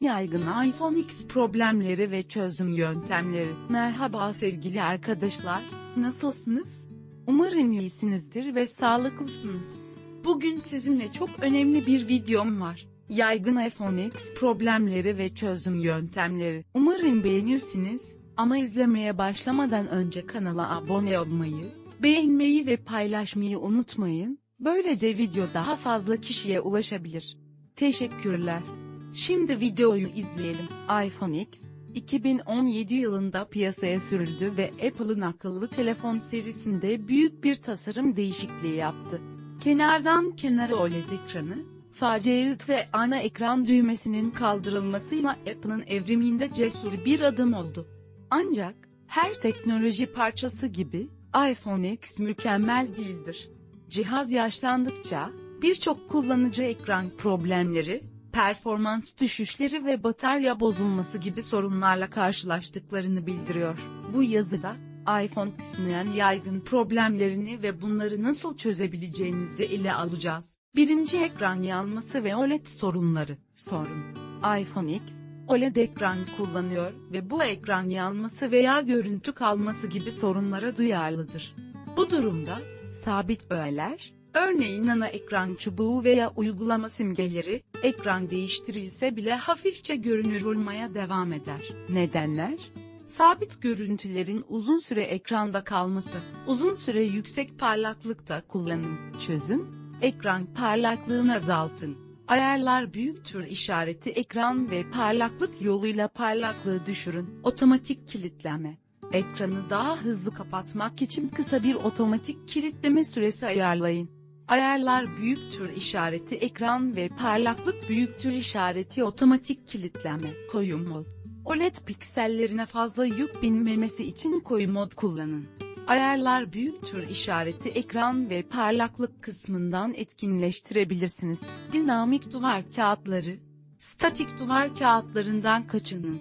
Yaygın iPhone X problemleri ve çözüm yöntemleri. Merhaba sevgili arkadaşlar, nasılsınız? Umarım iyisinizdir ve sağlıklısınız. Bugün sizinle çok önemli bir videom var. Yaygın iPhone X problemleri ve çözüm yöntemleri. Umarım beğenirsiniz. Ama izlemeye başlamadan önce kanala abone olmayı, beğenmeyi ve paylaşmayı unutmayın. Böylece video daha fazla kişiye ulaşabilir. Teşekkürler. Şimdi videoyu izleyelim. iPhone X, 2017 yılında piyasaya sürüldü ve Apple'ın akıllı telefon serisinde büyük bir tasarım değişikliği yaptı. Kenardan kenara OLED ekranı, facia ve ana ekran düğmesinin kaldırılmasıyla Apple'ın evriminde cesur bir adım oldu. Ancak, her teknoloji parçası gibi, iPhone X mükemmel değildir. Cihaz yaşlandıkça, birçok kullanıcı ekran problemleri, performans düşüşleri ve batarya bozulması gibi sorunlarla karşılaştıklarını bildiriyor. Bu yazıda, iPhone X'in yaygın problemlerini ve bunları nasıl çözebileceğinizi ele alacağız. Birinci ekran yanması ve OLED sorunları. Sorun. iPhone X, OLED ekran kullanıyor ve bu ekran yanması veya görüntü kalması gibi sorunlara duyarlıdır. Bu durumda, sabit öğeler, örneğin ana ekran çubuğu veya uygulama simgeleri, ekran değiştirilse bile hafifçe görünür olmaya devam eder. Nedenler? Sabit görüntülerin uzun süre ekranda kalması, uzun süre yüksek parlaklıkta kullanın. Çözüm, ekran parlaklığını azaltın. Ayarlar büyük tür işareti ekran ve parlaklık yoluyla parlaklığı düşürün. Otomatik kilitleme. Ekranı daha hızlı kapatmak için kısa bir otomatik kilitleme süresi ayarlayın. Ayarlar büyük tür işareti ekran ve parlaklık büyük tür işareti otomatik kilitleme. Koyu mod. OLED piksellerine fazla yük binmemesi için koyu mod kullanın. Ayarlar büyük tür işareti ekran ve parlaklık kısmından etkinleştirebilirsiniz. Dinamik duvar kağıtları. Statik duvar kağıtlarından kaçının.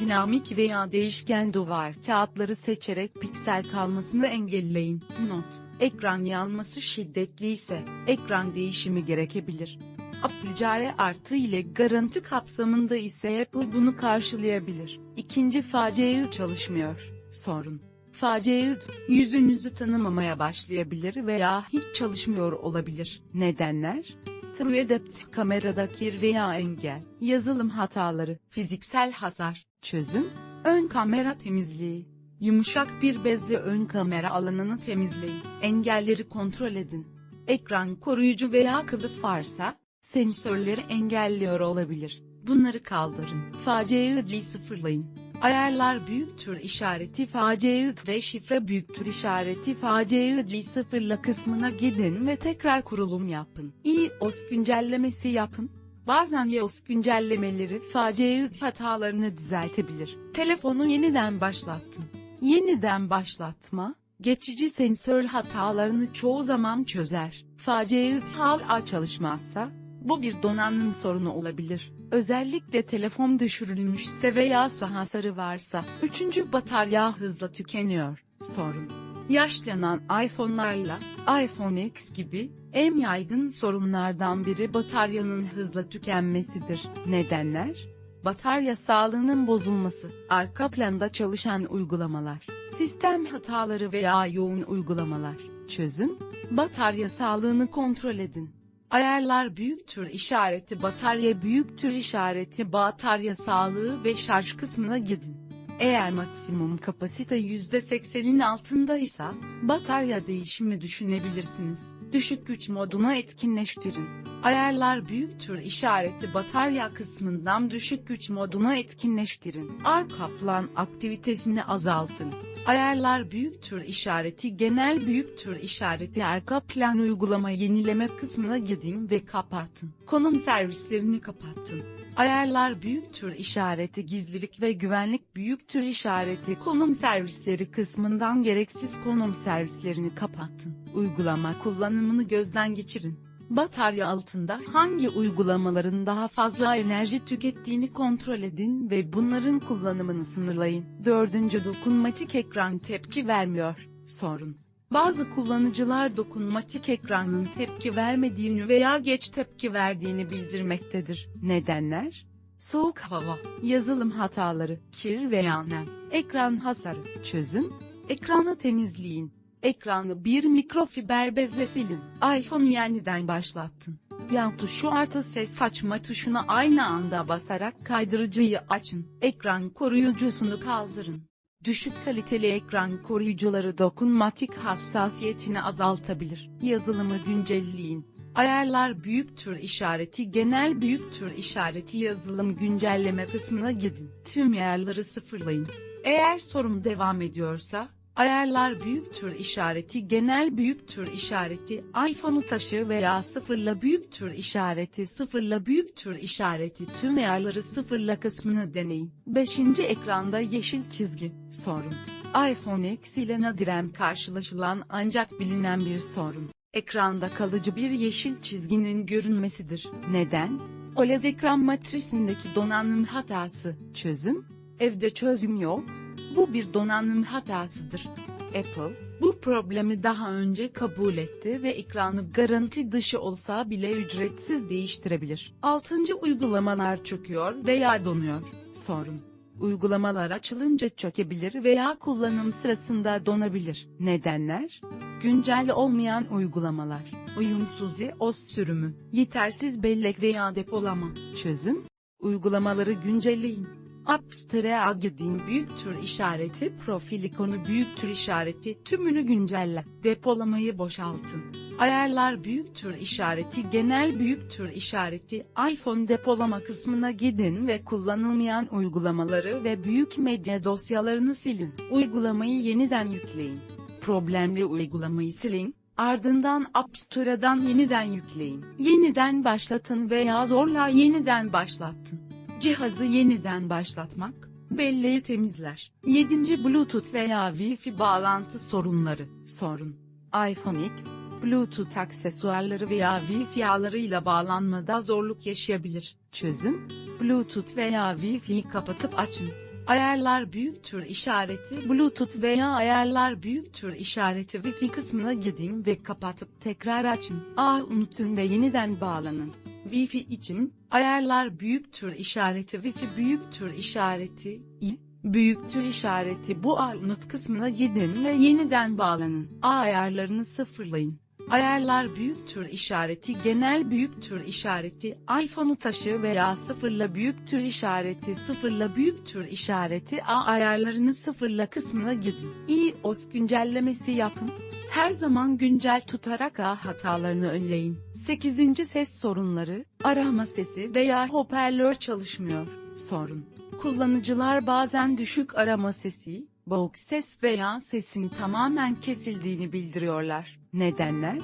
Dinamik veya değişken duvar kağıtları seçerek piksel kalmasını engelleyin. Not. Ekran yanması şiddetli ise, ekran değişimi gerekebilir. Apple artı ile garanti kapsamında ise Apple bunu karşılayabilir. İkinci facia çalışmıyor. Sorun. Facia, yüzünüzü tanımamaya başlayabilir veya hiç çalışmıyor olabilir. Nedenler? True Depth kameradaki veya engel, yazılım hataları, fiziksel hasar, çözüm, ön kamera temizliği. Yumuşak bir bezle ön kamera alanını temizleyin. Engelleri kontrol edin. Ekran koruyucu veya kılıf varsa, sensörleri engelliyor olabilir. Bunları kaldırın. Faciayı sıfırlayın. Ayarlar büyük tür işareti facia ve şifre büyük tür işareti facia sıfırla kısmına gidin ve tekrar kurulum yapın. iOS güncellemesi yapın. Bazen iOS güncellemeleri facia hatalarını düzeltebilir. Telefonu yeniden başlattın. Yeniden başlatma, geçici sensör hatalarını çoğu zaman çözer. Facia hala çalışmazsa, bu bir donanım sorunu olabilir. Özellikle telefon düşürülmüşse veya hasarı varsa. Üçüncü batarya hızla tükeniyor. Sorun. Yaşlanan iPhone'larla, iPhone X gibi, en yaygın sorunlardan biri bataryanın hızla tükenmesidir. Nedenler? Batarya sağlığının bozulması, arka planda çalışan uygulamalar, sistem hataları veya yoğun uygulamalar. Çözüm? Batarya sağlığını kontrol edin. Ayarlar büyük tür işareti batarya büyük tür işareti batarya sağlığı ve şarj kısmına gidin. Eğer maksimum kapasite %80'in altındaysa, batarya değişimi düşünebilirsiniz. Düşük güç moduna etkinleştirin. Ayarlar büyük tür işareti batarya kısmından düşük güç moduna etkinleştirin. Arka plan aktivitesini azaltın. Ayarlar büyük tür işareti genel büyük tür işareti arka plan uygulama yenileme kısmına gidin ve kapatın. Konum servislerini kapatın. Ayarlar büyük tür işareti gizlilik ve güvenlik büyük tür işareti konum servisleri kısmından gereksiz konum servislerini kapatın. Uygulama kullanımını gözden geçirin. Batarya altında hangi uygulamaların daha fazla enerji tükettiğini kontrol edin ve bunların kullanımını sınırlayın. Dördüncü dokunmatik ekran tepki vermiyor. Sorun. Bazı kullanıcılar dokunmatik ekranın tepki vermediğini veya geç tepki verdiğini bildirmektedir. Nedenler? soğuk hava, yazılım hataları, kir veya nem, ekran hasarı, çözüm, ekranı temizleyin. Ekranı bir mikrofiber bezle silin. iPhone'u yeniden başlattın. Yan tuşu artı ses açma tuşuna aynı anda basarak kaydırıcıyı açın. Ekran koruyucusunu kaldırın. Düşük kaliteli ekran koruyucuları dokunmatik hassasiyetini azaltabilir. Yazılımı güncelleyin. Ayarlar büyük tür işareti genel büyük tür işareti yazılım güncelleme kısmına gidin. Tüm ayarları sıfırlayın. Eğer sorun devam ediyorsa, ayarlar büyük tür işareti genel büyük tür işareti iPhone'u taşı veya sıfırla büyük tür işareti sıfırla büyük tür işareti tüm ayarları sıfırla kısmını deneyin. 5. ekranda yeşil çizgi, sorun. iPhone X ile nadiren karşılaşılan ancak bilinen bir sorun. Ekranda kalıcı bir yeşil çizginin görünmesidir. Neden? OLED ekran matrisindeki donanım hatası. Çözüm? Evde çözüm yok. Bu bir donanım hatasıdır. Apple, bu problemi daha önce kabul etti ve ekranı garanti dışı olsa bile ücretsiz değiştirebilir. 6. Uygulamalar çöküyor veya donuyor. Sorun. Uygulamalar açılınca çökebilir veya kullanım sırasında donabilir. Nedenler? Güncel olmayan uygulamalar, uyumsuz iOS sürümü, yetersiz bellek veya depolama. Çözüm? Uygulamaları güncelleyin. Gidin büyük tür işareti profil ikonu büyük tür işareti tümünü güncelle. Depolamayı boşaltın. Ayarlar büyük tür işareti genel büyük tür işareti iPhone depolama kısmına gidin ve kullanılmayan uygulamaları ve büyük medya dosyalarını silin. Uygulamayı yeniden yükleyin. Problemli uygulamayı silin. Ardından App Store'dan yeniden yükleyin. Yeniden başlatın veya zorla yeniden başlattın. Cihazı yeniden başlatmak, belleği temizler. 7. Bluetooth veya Wi-Fi bağlantı sorunları, sorun. iPhone X, Bluetooth aksesuarları veya Wi-Fi ağlarıyla bağlanmada zorluk yaşayabilir. Çözüm, Bluetooth veya Wi-Fi'yi kapatıp açın. Ayarlar büyük tür işareti Bluetooth veya ayarlar büyük tür işareti Wi-Fi kısmına gidin ve kapatıp tekrar açın. Ağ unutun ve yeniden bağlanın. Wi-Fi için, ayarlar büyük tür işareti Wi-Fi büyük tür işareti, i, büyük tür işareti bu ağ unut kısmına gidin ve yeniden bağlanın. Ağ ayarlarını sıfırlayın. Ayarlar büyük tür işareti genel büyük tür işareti iPhone'u taşı veya sıfırla büyük tür işareti sıfırla büyük tür işareti A ayarlarını sıfırla kısmına gidin. iOS güncellemesi yapın. Her zaman güncel tutarak A hatalarını önleyin. 8. Ses sorunları, arama sesi veya hoparlör çalışmıyor. Sorun. Kullanıcılar bazen düşük arama sesi, boğuk ses veya sesin tamamen kesildiğini bildiriyorlar. Nedenler?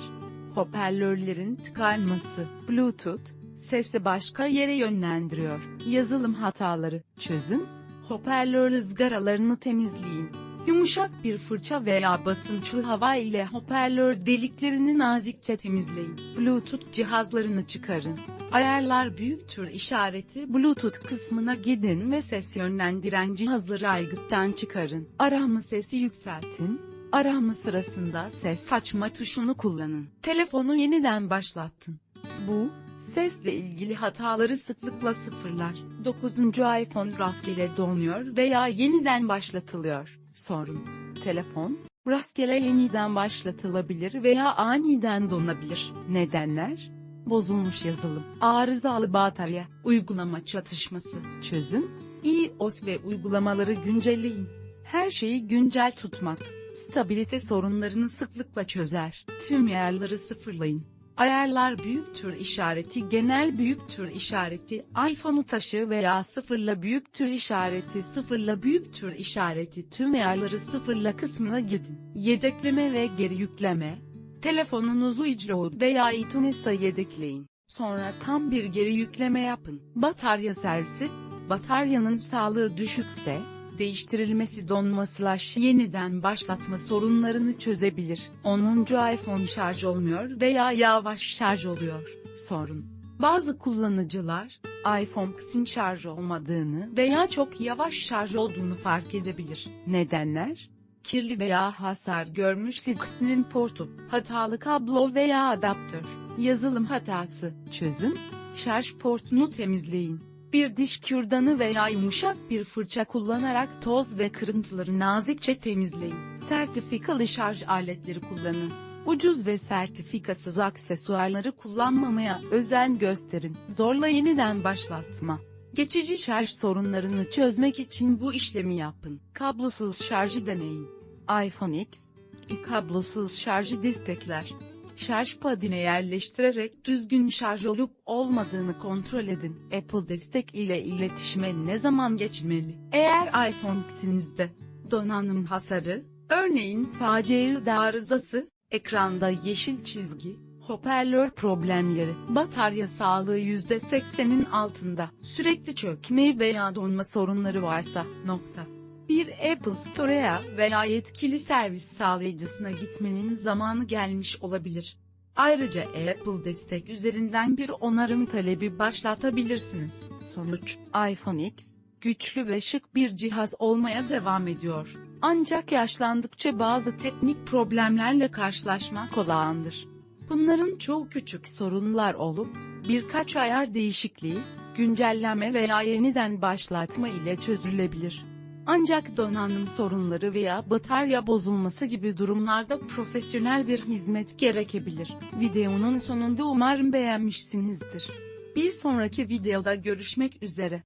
Hoparlörlerin tıkanması, Bluetooth, sesi başka yere yönlendiriyor. Yazılım hataları, çözüm, hoparlör ızgaralarını temizleyin. Yumuşak bir fırça veya basınçlı hava ile hoparlör deliklerini nazikçe temizleyin. Bluetooth cihazlarını çıkarın. Ayarlar büyük tür işareti Bluetooth kısmına gidin ve ses yönlendiren cihazları aygıttan çıkarın. Arama sesi yükseltin. Arama sırasında ses açma tuşunu kullanın. Telefonu yeniden başlattın. Bu, sesle ilgili hataları sıklıkla sıfırlar. 9. iPhone rastgele donuyor veya yeniden başlatılıyor. Sorun. Telefon, rastgele yeniden başlatılabilir veya aniden donabilir. Nedenler? Bozulmuş yazılım, arızalı batarya, uygulama çatışması, çözüm, iOS ve uygulamaları güncelleyin. Her şeyi güncel tutmak, stabilite sorunlarını sıklıkla çözer. Tüm ayarları sıfırlayın. Ayarlar büyük tür işareti genel büyük tür işareti iPhone'u taşı veya sıfırla büyük tür işareti sıfırla büyük tür işareti tüm ayarları sıfırla kısmına gidin. Yedekleme ve geri yükleme. Telefonunuzu icra veya iTunes'a yedekleyin. Sonra tam bir geri yükleme yapın. Batarya servisi. Bataryanın sağlığı düşükse, değiştirilmesi donma yeniden başlatma sorunlarını çözebilir. 10. iPhone şarj olmuyor veya yavaş şarj oluyor. Sorun. Bazı kullanıcılar, iPhone X'in şarj olmadığını veya çok yavaş şarj olduğunu fark edebilir. Nedenler? Kirli veya hasar görmüş Lightning portu, hatalı kablo veya adaptör, yazılım hatası, çözüm, şarj portunu temizleyin. Bir diş kürdanı veya yumuşak bir fırça kullanarak toz ve kırıntıları nazikçe temizleyin. Sertifikalı şarj aletleri kullanın. Ucuz ve sertifikasız aksesuarları kullanmamaya özen gösterin. Zorla yeniden başlatma. Geçici şarj sorunlarını çözmek için bu işlemi yapın. Kablosuz şarjı deneyin. iPhone X, kablosuz şarjı destekler. Şarj padine yerleştirerek düzgün şarj olup olmadığını kontrol edin. Apple destek ile iletişime ne zaman geçmeli? Eğer iPhone X'inizde donanım hasarı, örneğin facia arızası, ekranda yeşil çizgi, hoparlör problemleri, batarya sağlığı %80'in altında, sürekli çökme veya donma sorunları varsa, nokta. Bir Apple Store'a veya yetkili servis sağlayıcısına gitmenin zamanı gelmiş olabilir. Ayrıca Apple destek üzerinden bir onarım talebi başlatabilirsiniz. Sonuç, iPhone X, güçlü ve şık bir cihaz olmaya devam ediyor. Ancak yaşlandıkça bazı teknik problemlerle karşılaşmak olağandır. Bunların çoğu küçük sorunlar olup, birkaç ayar değişikliği, güncelleme veya yeniden başlatma ile çözülebilir. Ancak donanım sorunları veya batarya bozulması gibi durumlarda profesyonel bir hizmet gerekebilir. Videonun sonunda umarım beğenmişsinizdir. Bir sonraki videoda görüşmek üzere.